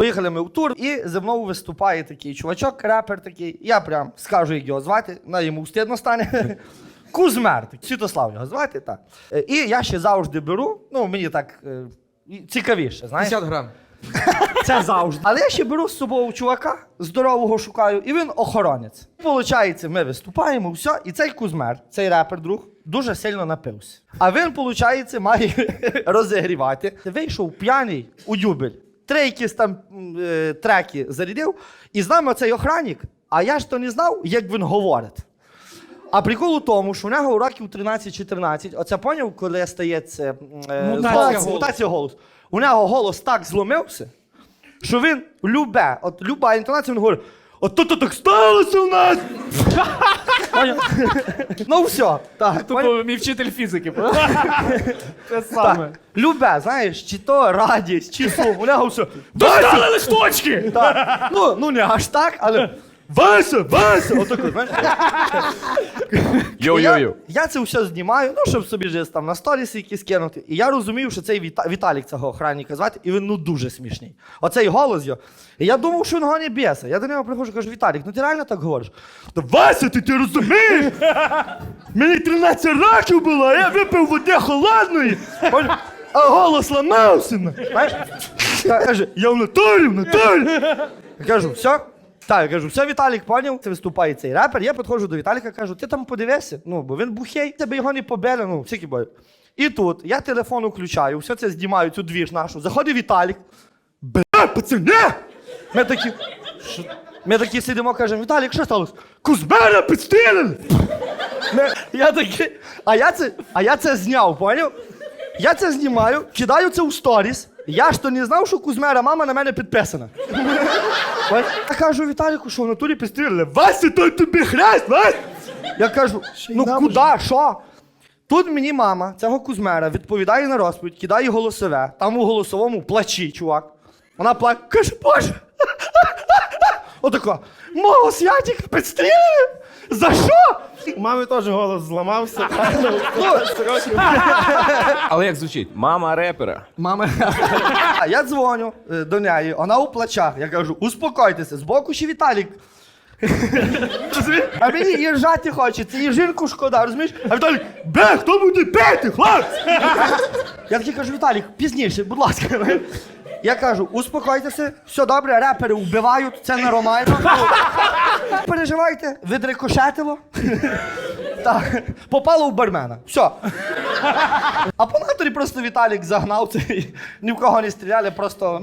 Поїхали ми в тур, і зі мною виступає такий чувачок, репер такий. Я прям скажу, як його звати, на йому стидно стане. Кузмер, такий, Святослав його звати, так. Е, І я ще завжди беру, ну мені так е, цікавіше, знаєш. 50 грам. Це завжди. Але я ще беру з собою чувака, здорового шукаю, і він охоронець. Получається, ми виступаємо, все, і цей кузмер, цей репер друг, дуже сильно напився. А він, виходить, має розігрівати. Вийшов п'яний у дюбель. Три якісь там е, треки зарядив, і з нами цей охранник, а я ж то не знав, як він говорить. А прикол у тому, що у нього років 13-14, оце поняв, коли стається е, Мутація голос- мутація голосу. У нього голос так зломився, що він любе, от люба інтонація, він говорить, от тут так сталося у нас. Поняв? ну все, так. поняв? Тупо мій вчитель фізики. Те Так. Любе, знаєш, чи то радість, чи сум, у нього все. Достали листочки! Так. Ну, ну не аж так, але. Вася, Вася! Отако, знаєш. Я, я це все знімаю, ну, щоб собі ж там на сторіси якісь кинути. І я розумію, що цей Віта... Віталік цього охранника звати, і він ну дуже смішний. Оцей голос його. І я думав, що він гоні б'ється. Я до нього приходжу, кажу, Віталік, ну ти реально так говориш? Та Вася, ти, ти розумієш? Мені 13 років було, а я випив води холодної, а голос ламався. Знаєш? Каже, я в натурі, в натурі. Я кажу, все. Так, я кажу, все, Віталік, поняв, це виступає цей репер. Я підходжу до Віталіка, кажу, ти там подивися, ну, бо він бухей, тебе його не побили, ну, всякі бої. І тут я телефон включаю, все це знімаю, цю двіж нашу. Заходить Віталік. Бля, пацани! Ми такі. «Що?» Ми такі сидимо, кажемо, Віталік, що сталося? Кузьмера підстрілили! Я такий, а я це, а я це зняв, поняв? Я це знімаю, кидаю це у сторіс. Я ж то не знав, що Кузьмера мама на мене підписана. Я кажу Віталіку, що в натурі підстрілили. Вася, той тобі хрест, Вась! Я кажу, ну куди, що? Тут мені мама цього кузмера, відповідає на розповідь, кидає голосове, там у голосовому плачі, чувак. Вона плаче, каже, боже. Отако, мого святіка підстрілили? За що? У мами теж голос зламався. Але як звучить? Мама репера. Мама. А я дзвоню е, до неї, вона у плачах. Я кажу, успокойтеся, збоку ще Віталік. А мені і ржати хочеться, і жінку шкода, розумієш? А Віталік, бе, хто буде пити, хлопці? Я такий кажу, Віталік, пізніше, будь ласка. Я кажу, успокойтеся, все добре, репери вбивають, це нормально. Ну, Переживайте, відрикошетило. Так, попало в бармена. Все. А по наторі просто Віталік загнав це, ні в кого не стріляли, просто